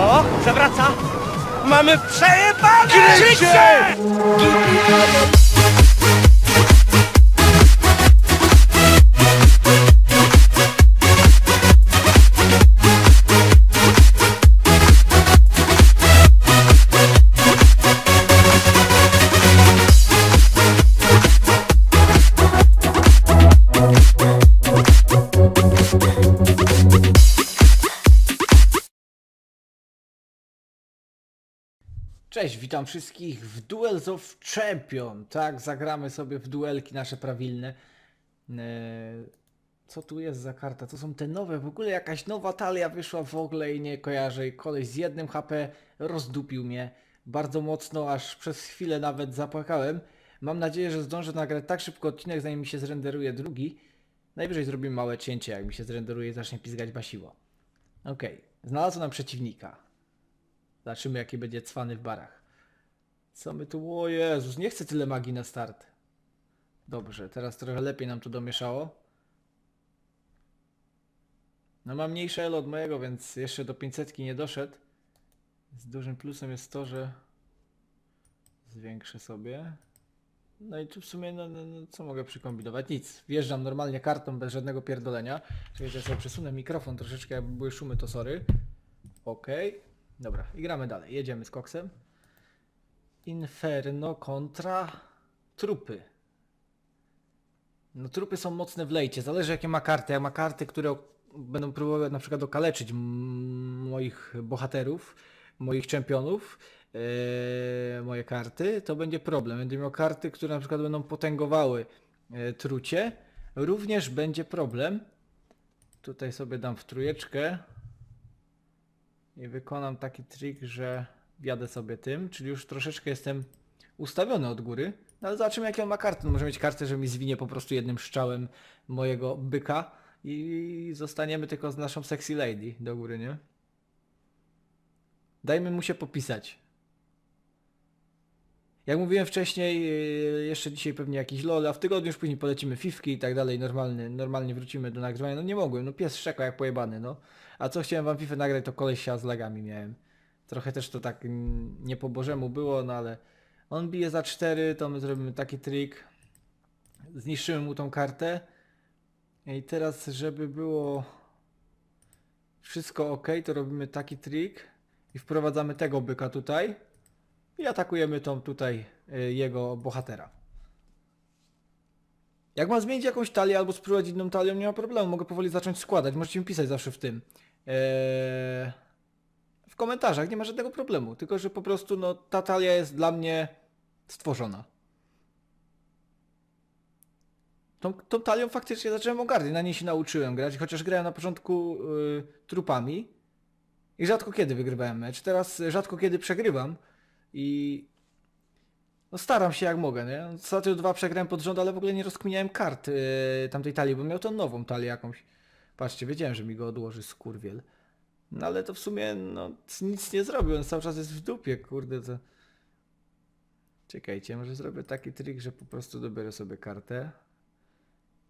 O, zawraca! Mamy przejebane! Kryć Cześć, witam wszystkich w Duels of Champion. Tak, zagramy sobie w duelki nasze prawilne. Eee, co tu jest za karta? To są te nowe, w ogóle jakaś nowa talia wyszła w ogóle i nie kojarzę. I koleś z jednym HP rozdupił mnie bardzo mocno, aż przez chwilę nawet zapłakałem. Mam nadzieję, że zdążę nagrać tak szybko odcinek, zanim mi się zrenderuje drugi. Najwyżej zrobimy małe cięcie, jak mi się zrenderuje i zacznie pizgać basiło. Okej, znalazłem nam przeciwnika. Zobaczymy jaki będzie cwany w barach. Co my tu... O Jezus, nie chcę tyle magii na start. Dobrze, teraz trochę lepiej nam to domieszało. No mam mniejsze elo od mojego, więc jeszcze do 500 nie doszedł. Z dużym plusem jest to, że zwiększę sobie. No i tu w sumie, no, no, no co mogę przykombinować? Nic. Wjeżdżam normalnie kartą bez żadnego pierdolenia. Czekajcie, ja sobie przesunę mikrofon troszeczkę, jakby były szumy, to sorry. Okej. Dobra, i gramy dalej. Jedziemy z koksem. Inferno kontra trupy. No trupy są mocne w lejcie, zależy jakie ma karty. Jak ma karty, które będą próbowały na przykład okaleczyć moich bohaterów, moich czempionów, e, moje karty, to będzie problem. Będę miał karty, które na przykład będą potęgowały e, trucie, również będzie problem. Tutaj sobie dam w trójeczkę i wykonam taki trik, że wjadę sobie tym, czyli już troszeczkę jestem ustawiony od góry, no ale zobaczymy jakie on ma karty. No, może mieć kartę, że mi zwinie po prostu jednym strzałem mojego byka i zostaniemy tylko z naszą sexy lady do góry, nie? Dajmy mu się popisać. Jak mówiłem wcześniej, yy, jeszcze dzisiaj pewnie jakiś LOL, a w tygodniu już później polecimy fifki i tak dalej, normalnie, normalnie wrócimy do nagrywania. No nie mogłem, no pies szczekał jak pojebany, no. A co chciałem wam FIFA nagrać, to kolesia z lagami miałem. Trochę też to tak nie po bożemu było, no ale on bije za 4, to my zrobimy taki trik. Zniszczymy mu tą kartę. I teraz, żeby było wszystko ok, to robimy taki trik i wprowadzamy tego byka tutaj i atakujemy tą tutaj y, jego bohatera. Jak mam zmienić jakąś talię albo spróbować inną talią, nie ma problemu, mogę powoli zacząć składać. Możecie mi pisać zawsze w tym. Eee, w komentarzach, nie ma żadnego problemu. Tylko, że po prostu no, ta talia jest dla mnie stworzona. Tą, tą talią faktycznie zacząłem ogarniać, na niej się nauczyłem grać, chociaż grałem na początku y, trupami i rzadko kiedy wygrywałem mecz. Teraz rzadko kiedy przegrywam i no staram się jak mogę, nie? Ostatnio dwa przegrałem pod rząd, ale w ogóle nie rozkminiałem kart yy, tamtej talii, bo miał tą nową talię jakąś. Patrzcie, wiedziałem, że mi go odłoży skurwiel. No ale to w sumie no, nic nie zrobił, on cały czas jest w dupie, kurde to... Czekajcie, może zrobię taki trik, że po prostu dobiorę sobie kartę.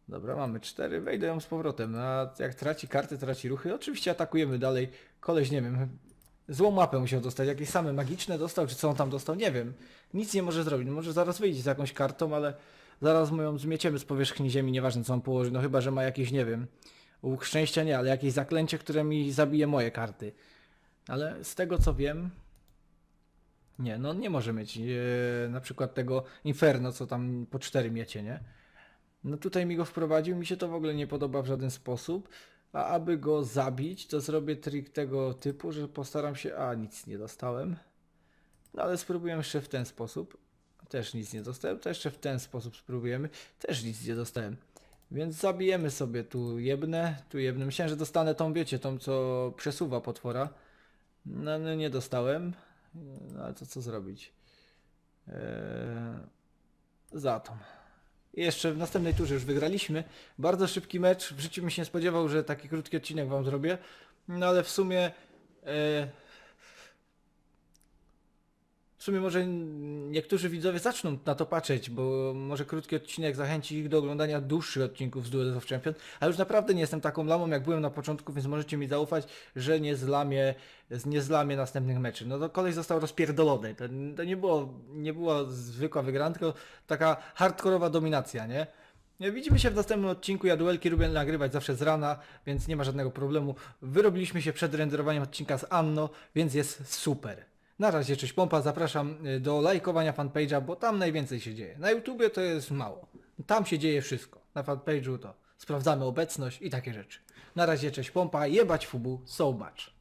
Dobra, mamy cztery, wejdę ją z powrotem, a jak traci karty, traci ruchy, oczywiście atakujemy dalej. Koleś, nie wiem, złą mapę musiał dostać, jakieś same magiczne dostał, czy co on tam dostał, nie wiem. Nic nie może zrobić, może zaraz wyjdzie z jakąś kartą, ale zaraz mu ją zmieciemy z powierzchni ziemi, nieważne co on położy, no chyba, że ma jakieś, nie wiem, łuk szczęścia nie, ale jakieś zaklęcie, które mi zabije moje karty. Ale z tego co wiem, nie, no nie może mieć e, na przykład tego Inferno, co tam po cztery miecie, nie? No tutaj mi go wprowadził, mi się to w ogóle nie podoba w żaden sposób. A aby go zabić, to zrobię trik tego typu, że postaram się... A, nic nie dostałem. No ale spróbujemy jeszcze w ten sposób. Też nic nie dostałem. To jeszcze w ten sposób spróbujemy. Też nic nie dostałem. Więc zabijemy sobie tu jebnę, tu jebnę. Myślałem, że dostanę tą, wiecie, tą co przesuwa potwora. No, no nie dostałem. No ale to co zrobić? Eee, za tą. Jeszcze w następnej turze już wygraliśmy. Bardzo szybki mecz. W życiu bym się nie spodziewał, że taki krótki odcinek wam zrobię. No ale w sumie e, W sumie może niektórzy widzowie zaczną na to patrzeć, bo może krótki odcinek zachęci ich do oglądania dłuższych odcinków z Duel of Champions, a już naprawdę nie jestem taką lamą jak byłem na początku, więc możecie mi zaufać, że nie zlamię, nie zlamię następnych meczy. No to koleś został rozpierdolony. To, to nie, było, nie była zwykła wygrana, tylko taka hardkorowa dominacja? Nie, Widzimy się w następnym odcinku. Ja duelki lubię nagrywać zawsze z rana, więc nie ma żadnego problemu. Wyrobiliśmy się przed renderowaniem odcinka z Anno, więc jest super. Na razie, cześć pompa, zapraszam y, do lajkowania fanpage'a, bo tam najwięcej się dzieje. Na YouTubie to jest mało. Tam się dzieje wszystko. Na fanpage'u to sprawdzamy obecność i takie rzeczy. Na razie, cześć pompa, jebać fubu, so much.